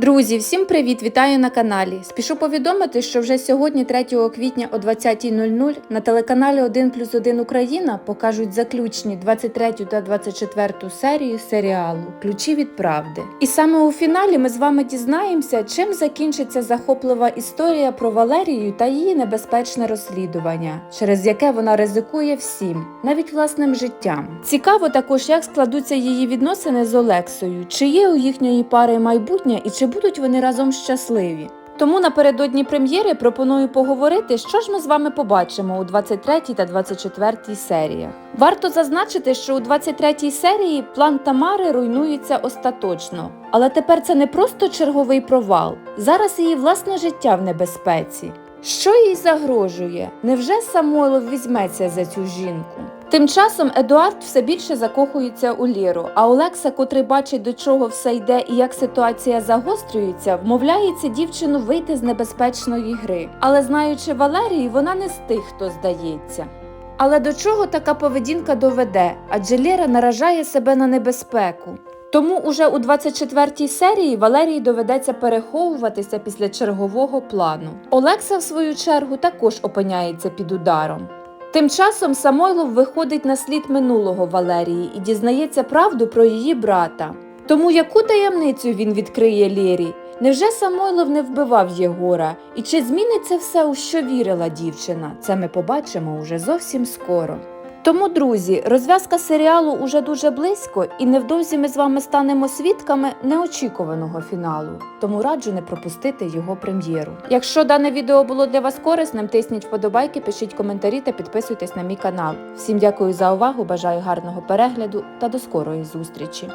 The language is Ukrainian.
Друзі, всім привіт! Вітаю на каналі. Спішу повідомити, що вже сьогодні, 3 квітня о 20.00 на телеканалі 1 плюс 1 Україна покажуть заключні 23 та 24 серію серіалу Ключі від правди. І саме у фіналі ми з вами дізнаємося, чим закінчиться захоплива історія про Валерію та її небезпечне розслідування, через яке вона ризикує всім, навіть власним життям. Цікаво також, як складуться її відносини з Олексою, чи є у їхньої пари майбутнє і чи будуть вони разом щасливі. Тому напередодні прем'єри пропоную поговорити, що ж ми з вами побачимо у 23 та 24 серіях. Варто зазначити, що у 23 серії план Тамари руйнується остаточно, але тепер це не просто черговий провал. Зараз її власне життя в небезпеці. Що їй загрожує? Невже Самойлов візьметься за цю жінку? Тим часом Едуард все більше закохується у Ліру, а Олекса, котрий бачить, до чого все йде і як ситуація загострюється, вмовляється дівчину вийти з небезпечної гри. Але знаючи Валерію, вона не з тих, хто здається. Але до чого така поведінка доведе? Адже Лєра наражає себе на небезпеку. Тому уже у 24-й серії Валерії доведеться переховуватися після чергового плану. Олекса, в свою чергу, також опиняється під ударом. Тим часом Самойлов виходить на слід минулого Валерії і дізнається правду про її брата. Тому яку таємницю він відкриє Лєрі? Невже Самойлов не вбивав Єгора? І чи зміниться все, у що вірила дівчина? Це ми побачимо уже зовсім скоро. Тому, друзі, розв'язка серіалу уже дуже близько, і невдовзі ми з вами станемо свідками неочікуваного фіналу. Тому раджу не пропустити його прем'єру. Якщо дане відео було для вас корисним, тисніть вподобайки, пишіть коментарі та підписуйтесь на мій канал. Всім дякую за увагу, бажаю гарного перегляду та до скорої зустрічі!